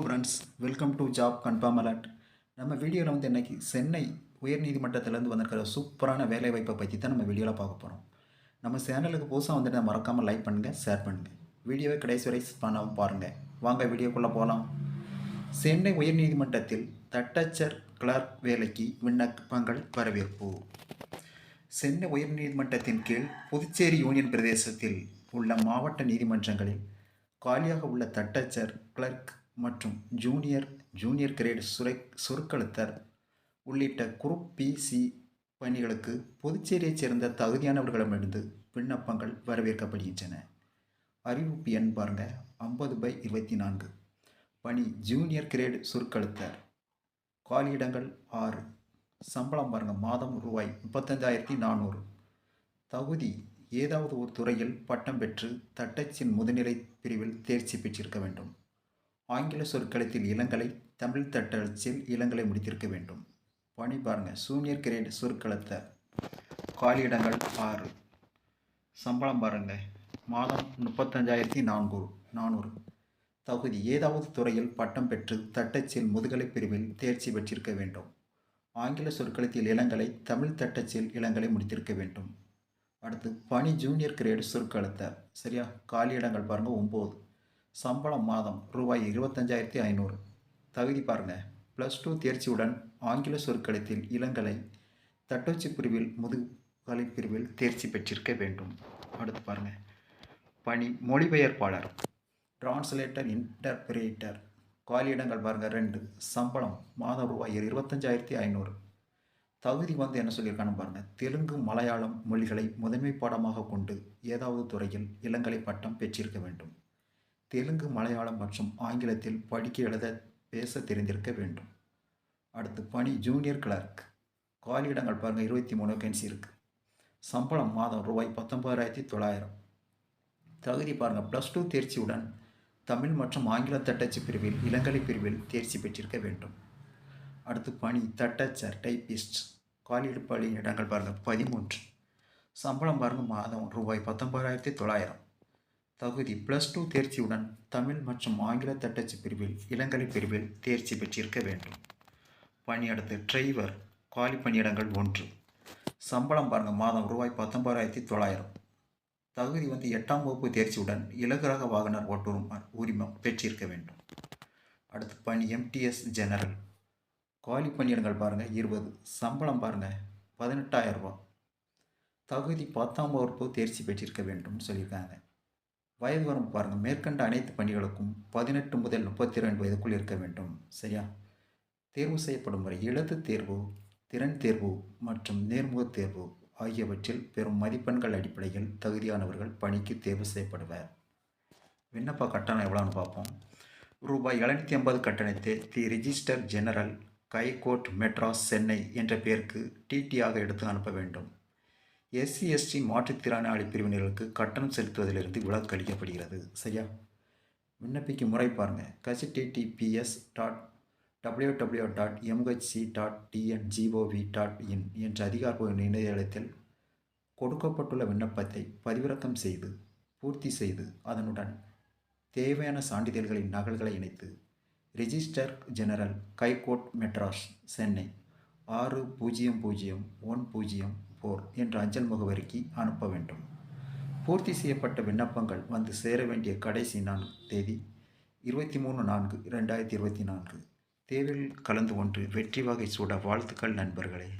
Friends welcome to job confirm alert நம்ம வீடியோவில் வந்து இன்னைக்கு சென்னை உயர்நீதிமன்றத்திலேருந்து வந்திருக்கிற சூப்பரான வேலைவாய்ப்பை பற்றி தான் நம்ம வீடியோவில் பார்க்க போகிறோம் நம்ம சேனலுக்கு புதுசாக வந்துட்டு மறக்காமல் லைக் பண்ணுங்கள் ஷேர் பண்ணுங்கள் வீடியோவை கடைசி வரை பண்ணாமல் பாருங்கள் வாங்க வீடியோக்குள்ளே போகலாம் சென்னை உயர்நீதிமன்றத்தில் தட்டச்சர் கிளர்க் வேலைக்கு விண்ணப்பங்கள் வரவேற்பு. சென்னை உயர்நீதிமன்றத்தின் கீழ் புதுச்சேரி யூனியன் பிரதேசத்தில் உள்ள மாவட்ட நீதிமன்றங்களில் காலியாக உள்ள தட்டச்சர் கிளர்க் மற்றும் ஜூனியர் ஜூனியர் கிரேட் சுரை சுருக்கெழுத்தர் உள்ளிட்ட குரூப் பிசி பணிகளுக்கு புதுச்சேரியைச் சேர்ந்த தகுதியானவர்களிடமிருந்து விண்ணப்பங்கள் வரவேற்கப்படுகின்றன. அறிவிப்பு எண் பாருங்க ஐம்பது பை இருபத்தி நான்கு. பணி ஜூனியர் கிரேட் சுருக்கழுத்தர் காலியிடங்கள் ஆறு. சம்பளம் பாருங்க மாதம் ரூபாய் முப்பத்தஞ்சாயிரத்தி நானூறு. தகுதி ஏதாவது ஒரு துறையில் பட்டம் பெற்று தட்டச்சின் முதுநிலை பிரிவில் தேர்ச்சி பெற்றிருக்க வேண்டும். ஆங்கில சொற்களத்தில் இளங்கலை தமிழ் தட்டச்சில் இளங்கலை முடித்திருக்க வேண்டும். பணி பாருங்க சூனியர் கிரேட் சொற்களத்தை. காலியிடங்கள் ஆறு. சம்பளம் பாருங்கள் மாதம் முப்பத்தஞ்சாயிரத்தி நானூறு நானூறு. தகுதி ஏதாவது துறையில் பட்டம் பெற்று தட்டச்சில் முதுகலை பிரிவில் தேர்ச்சி பெற்றிருக்க வேண்டும். ஆங்கில சொற்களத்தில் இளங்கலை தமிழ் தட்டச்சில் இளங்கலை முடித்திருக்க வேண்டும். அடுத்து பணி ஜூனியர் கிரேடு சொற்களத்தை. சரியா? காலியிடங்கள் பாருங்கள் ஒம்பது. சம்பளம் மாதம் ரூபாய் இருபத்தஞ்சாயிரத்தி ஐநூறு. தகுதி பாருங்கள் ப்ளஸ் டூ தேர்ச்சியுடன் ஆங்கில சொற்களத்தில் இளங்கலை தட்டச்சு பிரிவில் முதுகலை பிரிவில் தேர்ச்சி பெற்றிருக்க வேண்டும். அடுத்து பாருங்கள் பணி மொழிபெயர்ப்பாளர் டிரான்ஸ்லேட்டர் இன்டர்பிரேட்டர் காலியிடங்கள் பாருங்கள் ரெண்டு சம்பளம் மாதம் ரூபாய் இருபத்தஞ்சாயிரத்தி ஐநூறு. தகுதி வந்து என்ன சொல்லியிருக்கான்னு பாருங்கள் தெலுங்கு மலையாளம் மொழிகளை முதன்மை பாடமாக கொண்டு ஏதாவது துறையில் இளங்கலை பட்டம் பெற்றிருக்க வேண்டும். தெலுங்கு மலையாளம் மற்றும் ஆங்கிலத்தில் படிக்க எழுத பேச தெரிந்திருக்க வேண்டும். அடுத்து பணி ஜூனியர் கிளர்க் காலியிடங்கள் பாருங்கள் இருபத்தி மூணு வேகன்சி இருக்குது சம்பளம் மாதம் ரூபாய் பத்தொம்பதாயிரத்தி தொள்ளாயிரம். தகுதி பாருங்கள் ப்ளஸ் டூ தேர்ச்சியுடன் தமிழ் மற்றும் ஆங்கில தட்டச்சு பிரிவில் இளங்கலை பிரிவில் தேர்ச்சி பெற்றிருக்க வேண்டும். அடுத்து பணி தட்டச்சர் டைப்பிஸ்ட் காலியிடு பணி இடங்கள் பாருங்கள் பதிமூன்று. சம்பளம் பாருங்கள் மாதம் ரூபாய் பத்தொம்பதாயிரத்தி தொள்ளாயிரம். தகுதி ப்ளஸ் டூ தேர்ச்சியுடன் தமிழ் மற்றும் ஆங்கில தட்டச்சு பிரிவில் இளங்கலை பிரிவில் தேர்ச்சி பெற்றிருக்க வேண்டும். பணி அடுத்து டிரைவர் காலி பணியிடங்கள் ஒன்று. சம்பளம் பாருங்கள் மாதம் ரூபாய் பத்தொன்பதாயிரத்தி தொள்ளாயிரம். தகுதி வந்து எட்டாம் வகுப்பு தேர்ச்சியுடன் இலகுரக வாகனர் ஓட்டுரும் உரிமம் பெற்றிருக்க வேண்டும். அடுத்து பணி எம்டிஎஸ் ஜெனரல் காலி பணியிடங்கள் பாருங்கள் இருபது. சம்பளம் பாருங்கள் பதினெட்டாயிரம் ரூபா தகுதி பத்தாம் வகுப்பு தேர்ச்சி பெற்றிருக்க வேண்டும் சொல்லியிருக்காங்க. வயது வரும் பாருங்கள் மேற்கண்ட அனைத்து பணிகளுக்கும் பதினெட்டு முதல் முப்பத்தி ரெண்டு வயதுக்குள் இருக்க வேண்டும். சரியா? தேர்வு செய்யப்படும் முறை எழுத்து தேர்வு திறன் தேர்வு மற்றும் நேர்முக தேர்வு ஆகியவற்றில் பெறும் மதிப்பெண்கள் அடிப்படையில் தகுதியானவர்கள் பணிக்கு தேர்வு செய்யப்படுவர். விண்ணப்ப கட்டணம் எவ்வளோன்னு பார்ப்போம். ரூபாய் எழுநூற்றி ஐம்பது கட்டணத்தை the registrar general high court Madras Chennai என்ற பெயருக்கு டிடியாக எடுத்து அனுப்ப வேண்டும். எஸ்சி எஸ்டி மாற்றுத்திறனாளி பிரிவினர்களுக்கு கட்டணம் செலுத்துவதிலிருந்து விலக்கு அளிக்கப்படுகிறது சரியா? விண்ணப்பிக்கும் முறை பாருங்கள் கசிடிடிபிஎஸ் dot W W dot MHC dot TN gov dot in என்ற அதிகாரப்பூர்வ இணையதளத்தில் கொடுக்கப்பட்டுள்ள விண்ணப்பத்தை பதிவிறக்கம் செய்து பூர்த்தி செய்து அதனுடன் தேவையான சான்றிதழ்களின் நகல்களை இணைத்து registrar general high court Madras Chennai ஆறு பூஜ்ஜியம் பூஜ்ஜியம் ஒன் பூஜ்ஜியம் போர் என்ற அஞ்சல் முகவரிக்கு அனுப்ப வேண்டும். பூர்த்தி செய்யப்பட்ட விண்ணப்பங்கள் வந்து சேர வேண்டிய கடைசி நான்கு தேதி இருபத்தி மூணு நான்கு ரெண்டாயிரத்தி இருபத்தி நான்கு. தேர்வில் கலந்து கொண்டு வெற்றி வகை சூட வாழ்த்துக்கள் நண்பர்களே.